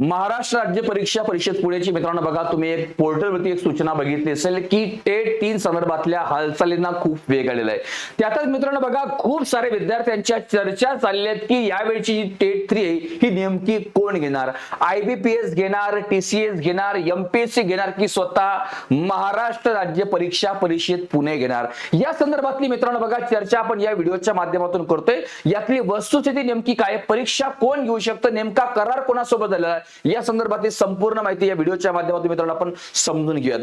महाराष्ट्र राज्य परीक्षा परिषद पुण्याची मित्रांनो बघा तुम्ही एक पोर्टलवरती एक सूचना बघितली असेल की टेट तीन संदर्भातल्या हालचालींना खूप वेग आलेला आहे. त्यातच मित्रांनो बघा खूप सारे विद्यार्थ्यांच्या चर्चा चालल्या आहेत की यावेळची जी टेट थ्री आहे ही नेमकी कोण घेणार? आयबीपीएस घेणार टीसीएस घेणार एमपीएससी घेणार की स्वतः महाराष्ट्र राज्य परीक्षा परिषद पुणे घेणार? या संदर्भातली मित्रांनो बघा चर्चा आपण या व्हिडिओच्या माध्यमातून करतोय. यातली वस्तुस्थिती नेमकी काय परीक्षा कोण घेऊ शकतं? नेमका करार कोणासोबत झालेला या संदर्भातली संपूर्ण माहिती या व्हिडिओच्या माध्यमातून मित्रांनो आपण समजून घेऊयात.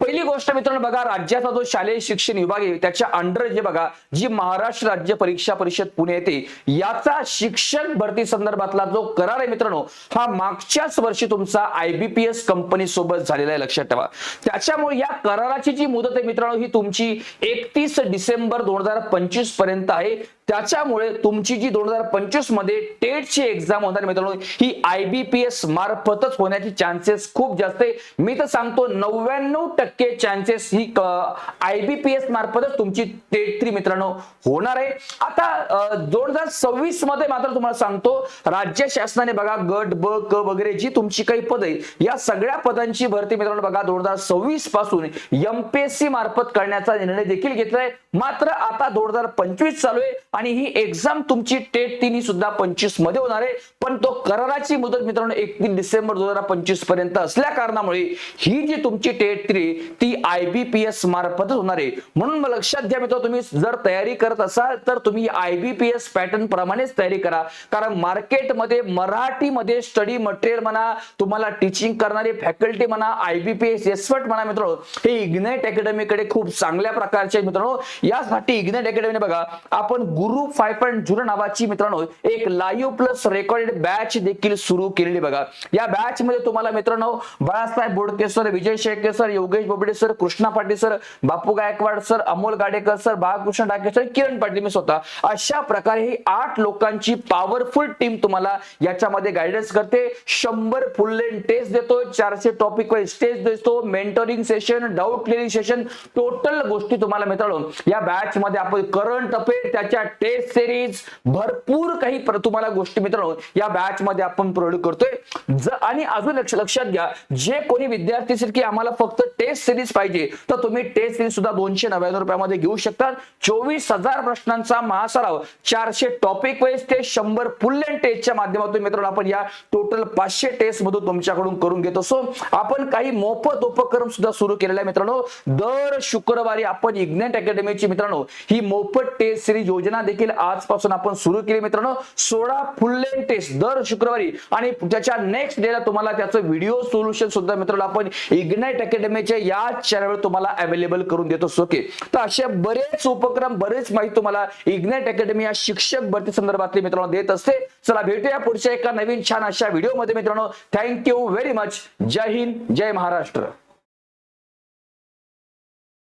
पहिली गोष्ट मित्रांनो बघा राज्याचा जो शालेय शिक्षण विभाग आहे त्याच्या अंडर जे बघा जी महाराष्ट्र राज्य परीक्षा परिषद पुणे येते याचा शिक्षक भरती संदर्भातला जो करार आहे मित्रांनो हा मागच्याच वर्षी तुमचा आयबीपीएस कंपनी सोबत झालेला आहे लक्षात ठेवा. त्याच्यामुळे या कराराची जी मुदत आहे मित्रांनो ही तुमची एकतीस डिसेंबर दोन हजार पंचवीसपर्यंत आहे. त्याच्यामुळे तुमची जी दोन हजार पंचवीसमध्ये टेटची एक्झाम होणार मित्रांनो ही आयबीपीएस मार्फतच होण्याची चान्सेस खूप जास्त आहे. मी तर सांगतो नव्याण्णव टक्के चान्सेस ही आयबीपीएस मार्फतच तुमची टेट थ्री मित्रांनो होणार आहे. आता दोन हजार सव्वीसमध्ये मात्र तुम्हाला सांगतो राज्य शासनाने बघा गट ब क वगैरे जी तुमची काही पद आहे या सगळ्या पदांची भरती मित्रांनो बघा दोन हजार सव्वीसपासून एमपीएससी मार्फत करण्याचा निर्णय देखील घेतलाय. मात्र आता दोन हजार पंचवीस चालू आहे. आणि ही एक्झाम तुमची टेट तीन ही सुद्धा पंचवीसमध्ये होणार आहे. पण तो कराराची मुदत मित्रांनो एकतीस डिसेंबर दोन हजार पंचवीसपर्यंत असल्या कारणामुळे ही जी तुमची टेट थ्री ती आयबीपीएस मार्फतच होणार आहे. म्हणून मग लक्षात घ्या मित्र तुम्ही जर तयारी करत असाल तर तुम्ही आयबीपीएस पॅटर्न प्रमाणेच तयारी करा. कारण मार्केटमध्ये मराठीमध्ये स्टडी मटेरियल म्हणा तुम्हाला टीचिंग करणारी फॅकल्टी म्हणा आयबीपीएस एक्सपर्ट म्हणा मित्रांनो हे इग्नेट अकॅडमीकडे खूप चांगल्या प्रकारचे मित्रांनो. यासाठी इग्नेट अकॅडमीने बघा आपण गुरु फाय पॉईंट झिरो नावाची मित्रांनो एक लाईव्ह प्लस रेकॉर्डेड बॅच देखील सुरू केलेली बघा. या बॅच मध्ये तुम्हाला मित्रांनो Balasaheb Bodke sir Vijay Shelke sir Yogesh Bobde sir Krishna Patil sir Bapu Gaikwad sir Amol Gadekar sir Balkrishna Dake sir Kiran Patil मी स्वतः. अशा प्रकारे ही आठ लोकांची पॉवरफुल टीम तुम्हाला याच्यामध्ये गायडन्स करते. शंभर फुल लेन टेस्ट देतो चारशे टॉपिक वाईज टेस्ट देतो mentoring session doubt clearing session total गोष्टी तुम्हाला मित्रांनो या बॅच मध्ये आपण करंट अफेअर त्याच्या टेस्ट सिरीज भरपूर काही तुम्हाला गोष्टी मित्रांनो हो, या बॅच मध्ये आपण प्रोव्हाइड करतोय. आणि अजून लक्ष लक्षात घ्या जे कोणी विद्यार्थी असेल की आम्हाला फक्त टेस्ट सिरीज पाहिजे तर तुम्ही टेस्ट सिरीज सुद्धा दोनशे नव्याण्णव रुपयामध्ये घेऊ शकता. चोवीस हजार प्रश्नांचा महासराव चारशे टॉपिक वाईज ते शंभर फुल टेस्टच्या माध्यमातून मित्रांनो आपण या टोटल पाचशे टेस्ट मधून तुमच्याकडून करून घेत असो. आपण काही मोफत उपक्रम सुद्धा सुरू केलेला आहे मित्रांनो. दर शुक्रवारी आपण इग्नेट अकॅडमीची मित्रांनो ही मोफत टेस्ट सिरीज योजना देखील आजपासून आपण सुरू केली मित्रांनो. सोळा फुल लेन टेस्ट दर शुक्रवारी. आणि त्याच्या नेक्स्ट डेला तुम्हाला त्याचं व्हिडिओ सोल्युशन सुद्धा मित्रांनो आपण इग्नाइट अकॅडमीच्या या चॅनलवर तुम्हाला अवेलेबल करून देतो. ओके तर असे बरेच उपक्रम बरेच माहिती तुम्हाला इग्नाइट अकॅडमी या शिक्षक भरती संदर्भातले मित्रांनो देत असते. चला भेटूया पुढच्या एका नवीन छान अशा व्हिडिओमध्ये मित्रांनो. थँक्यू व्हेरी मच जय हिंद जय महाराष्ट्र.